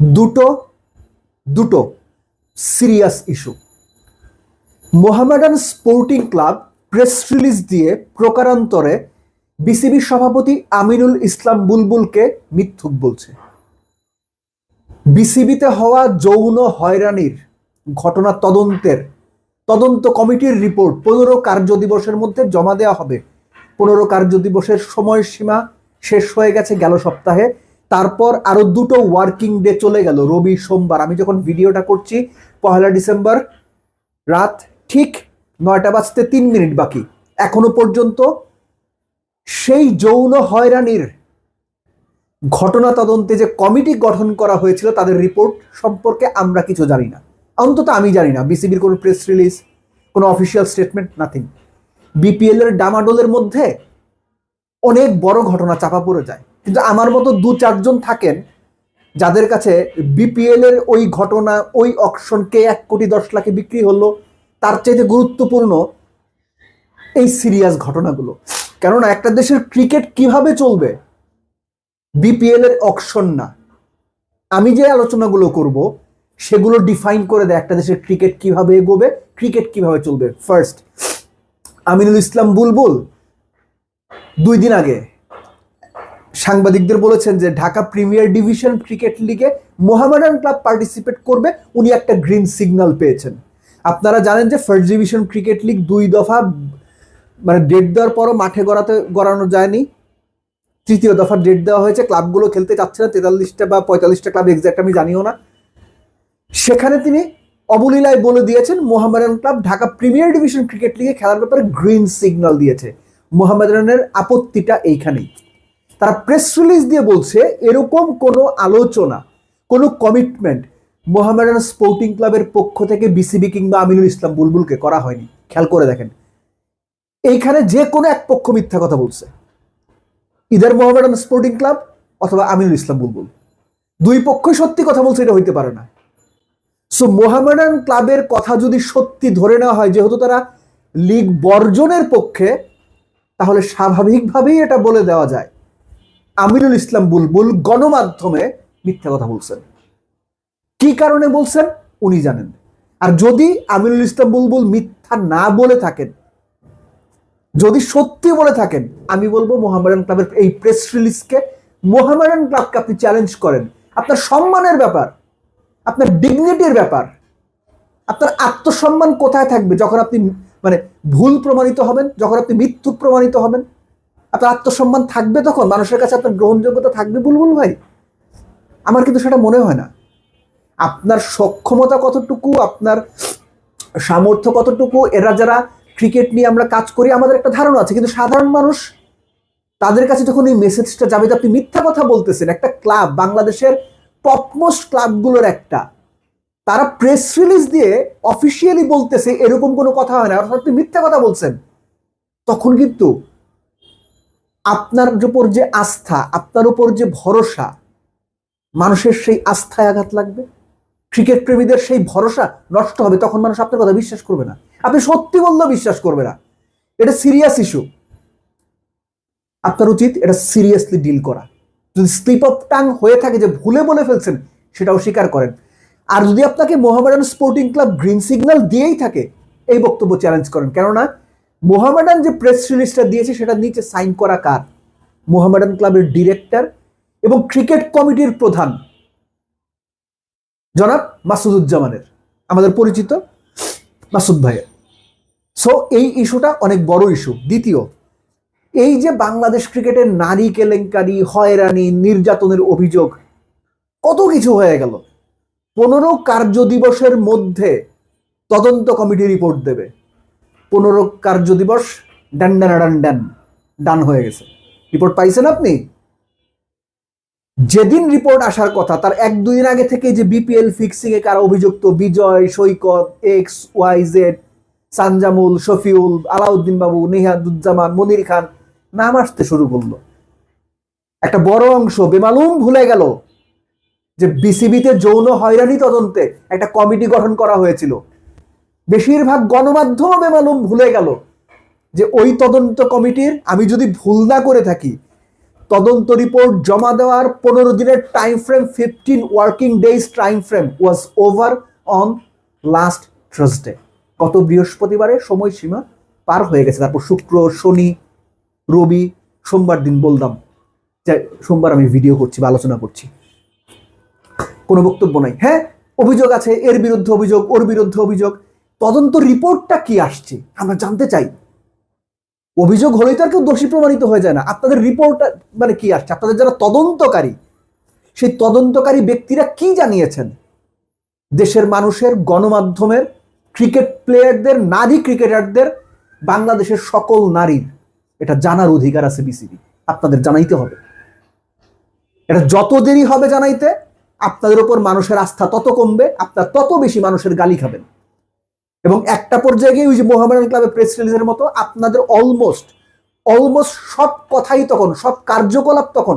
দুটো দুটো serious issue Mohammedan sporting club press release দিয়ে প্রকারান্তরে বিসিবি সভাপতি আমিনুল ইসলাম বুলবুলকে মিথ্যুক বলছে। বিসিবিতে হওয়া যৌন হয়রানির ঘটনা তদন্তের, তদন্ত কমিটির রিপোর্ট পনেরো কার্য দিবসের মধ্যে জমা দেওয়া হবে। পনেরো কার্য দিবসের সময়সীমা শেষ হয়ে গেছে গেল সপ্তাহে। তারপর আরও দুটো ওয়ার্কিং ডে চলে গেল রবি সোমবার। আমি যখন ভিডিওটা করছি, পহেলা ডিসেম্বর রাত ঠিক নয়টা বাজতে তিন মিনিট বাকি। এখনও পর্যন্ত সেই যৌন হয়রানির ঘটনা তদন্তে যে কমিটি গঠন করা হয়েছিল, তাদের রিপোর্ট সম্পর্কে আমরা কিছু জানি না। অন্তত আমি জানি না। বিসিবির কোনো প্রেস রিলিজ কোনো অফিসিয়াল স্টেটমেন্ট নাথিং বিপিএল এর ডামাডোলের মধ্যে অনেক বড় ঘটনা চাপা পড়ে যায়। কিন্তু আমার মতো দু চারজন থাকেন যাদের কাছে বিপিএল এর ওই ঘটনা, ওই অকশনকে এক কোটি দশ লাখে বিক্রি হলো, তার চাইতে গুরুত্বপূর্ণ এই সিরিয়াস ঘটনাগুলো। কেননা একটা দেশের ক্রিকেট কীভাবে চলবে? বিপিএল এর অকশন না। আমি যে আলোচনাগুলো করব, সেগুলো ডিফাইন করে দেয় একটা দেশের ক্রিকেট কীভাবে এগোবে ক্রিকেট কীভাবে চলবে। ফার্স্ট আমিনুল ইসলাম বুলবুল, দুই দিন আগে সাংবাদিকদের বলেছেন যে ঢাকা প্রিমিয়ার ডিভিশন ক্রিকেট লিগে মোহামেডান ক্লাব পার্টিসিপেট করবে, উনি একটা গ্রিন সিগন্যাল পেয়েছেন। আপনারা জানেন যে ফার্স্ট ডিভিশন ক্রিকেট লিগ দুই দফা মানে ডেট দেওয়ার পরও মাঠে গড়াতে, গড়ানো যায়নি। তৃতীয় দফা ডেট দেওয়া হয়েছে, ক্লাবগুলো খেলতে চাচ্ছে না, তেতাল্লিশটা বা পঁয়তাল্লিশটা ক্লাব এক্সাক্ট আমি জানিও না। সেখানে তিনি অবলীলায় বলে দিয়েছেন, Mohammedan club Dhaka premier division cricket লিগে খেলার ব্যাপারে গ্রিন সিগন্যাল দিয়েছে। মোহামেডানের আপত্তিটা এইখানেই। তারা প্রেস রিলিজ দিয়ে বলছে, এরকম কোনো আলোচনা, কোনো কমিটমেন্ট মোহামেডান স্পোর্টিং ক্লাবের পক্ষ থেকে বিসিবি কিংবা আমিনুল ইসলাম বুলবুলকে করা হয়নি। খেয়াল করে দেখেন। এইখানে যে কোনো এক পক্ষ মিথ্যা কথা বলছে। ইদার মোহামেডান স্পোর্টিং ক্লাব অথবা আমিনুল ইসলাম বুলবুল। দুই পক্ষই সত্যি কথা বলছে, এটা হইতে পারে না। সো মোহামেডান ক্লাবের কথা যদি সত্যি ধরে নেওয়া হয়, যেহেতু তারা লিগ বর্জনের পক্ষে, তাহলে স্বাভাবিকভাবেই এটা বলে দেওয়া যায়। আমিনুল ইসলাম বুলবুল গণমাধ্যমে মিথ্যা কথা বলছেন। কি কারণে বলছেন? উনি জানেন। আর যদি আমিরুল ইসলাম বুলবুল মিথ্যা না বলে থাকেন, যদি সত্যি বলে থাকেন, আমি বলব মোহামেডান ক্লাবের এই প্রেস রিলিজকে মোহামেডান ক্লাবকে আপনি চ্যালেঞ্জ করেন। আপনার সম্মানের ব্যাপার, আপনার ডিগনিটির ব্যাপার, আপনার আত্মসম্মান কোথায় থাকবে? যখন আপনি মানে ভুল প্রমাণিত হবেন, যখন আপনি মৃত্যু প্রমাণিত হবেন আপনার আত্মসম্মান থাকবে তখন? মানুষের কাছে আপনার গ্রহণযোগ্যতা থাকবে বুলবুল ভাই? আমার কিন্তু সেটা মনে হয় না। আপনার সক্ষমতা কতটুকু, আপনার সামর্থ্য কতটুকু, এরা যারা ক্রিকেট নিয়ে আমরা কাজ করি, আমাদের একটা ধারণা আছে। কিন্তু সাধারণ মানুষ, তাদের কাছে যখন এই মেসেজটা যাবে, যে আপনি মিথ্যা কথা বলতেছেন, একটা ক্লাব বাংলাদেশের টপমোস্ট ক্লাবগুলোর একটা, তারা প্রেস রিলিজ দিয়ে অফিসিয়ালি বলতেছে, এরকম কোনো কথা হয় না। অর্থাৎ আপনি মিথ্যা কথা বলছেন, তখন কিন্তু আপনার উপর যে আস্থা, আপনার উপর যে ভরসা, মানুষের সেই আস্থায় আঘাত লাগবে? ক্রিকেট প্রেমীদের সেই ভরসা নষ্ট হবে, তখন মানুষ আপনার কথা বিশ্বাস করবে না। আপনি সত্যি বললেও বিশ্বাস করবে না। এটা সিরিয়াস ইস্যু আপনার উচিত এটা সিরিয়াসলি ডিল করা। যদি স্লিপ অফ টাং হয়ে থাকে যে ভুলে বলে ফেলছেন, সেটাও স্বীকার করেন। আর যদি আপনাকে Mohammedan sporting club green signal দিয়েই থাকে, এই বক্তব্য চ্যালেঞ্জ করেন। কেননা মোহামেডান যে প্রেস রিলিজটা দিয়েছে, সেটা নিচে সাইন করা কার? মোহামেডান ক্লাবের ডিরেক্টর এবং ক্রিকেট কমিটির প্রধান। জনাব মাসুদুজ্জামানের, আমাদের পরিচিত মাসুদ ভাইয়ের। সো এই ইস্যুটা অনেক বড় ইস্যু দ্বিতীয়, এই যে বাংলাদেশ ক্রিকেটের নারী কেলেঙ্কারি, হয়রানি, নির্যাতনের অভিযোগ, কত কিছু হয়ে গেল। পনেরো কার্য দিবসের মধ্যে তদন্ত কমিটি রিপোর্ট দেবে। পনেরো কার্য দিবস ডান ডান ডান ডান ডান হয়ে গেছে। রিপোর্ট পাইছেন আপনি? যেদিন রিপোর্ট আসার কথা, তার এক দুই দিন আগে থেকে যে বিপিএল ফিক্সিং এ কারা অভিযুক্ত Bijoy, Saikat X Y Z Sanjamul, Shafiul, Alauddin Babu Nehaduzzaman Monir খান, নাম আসতে শুরু করল। একটা বড় অংশ বেমালুম ভুলে গেল যে বিসিবিতে যৌন হয়রানি তদন্তে একটা কমিটি গঠন করা হয়েছিল। বেশিরভাগ গণমাধ্যম বেমালুম ভুলে গেল যে ওই তদন্ত কমিটির আমি যদি ভুল না করে থাকি, তদন্ত রিপোর্ট জমা দেওয়ার পনেরো দিনের time frame fifteen working days time frame was over on last Thursday গত বৃহস্পতিবারে সময়সীমা পার হয়ে গেছে। তারপর শুক্র, শনি, রবি, সোমবার দিন বললাম যে সোমবার আমি ভিডিও করছি বা আলোচনা করছি। কোনো বক্তব্য নাই। হ্যাঁ অভিযোগ আছে, এর বিরুদ্ধে অভিযোগ, ওর বিরুদ্ধে অভিযোগ। তদন্ত রিপোর্টটা কি আসছে? আমরা জানতে চাই। অভিযোগ হলেই তো আর কেউ দোষী প্রমাণিত হয়ে যায় না। আপনাদের রিপোর্ট মানে কি আসছে? আপনাদের যারা তদন্তকারী, সেই তদন্তকারী ব্যক্তিরা কি জানিয়েছেন? দেশের মানুষের গণমাধ্যমের ক্রিকেট প্লেয়ারদের, নারী ক্রিকেটারদের, বাংলাদেশের সকল নারীর, এটা জানার অধিকার আছে বিসিবি। আপনাদের জানাইতে হবে। এটা যত দেরি হবে জানাইতে, আপনাদের উপর মানুষের আস্থা তত কমবে, আপনার তত বেশি মানুষের গালি খাবেন। এবং একটা পর্যায়ে গিয়ে ওই যে মোহামেডান ক্লাবের প্রেস রিলিজের মতো আপনাদের অলমোস্ট অলমোস্ট সব কথাই তখন, সব কার্যকলাপ তখন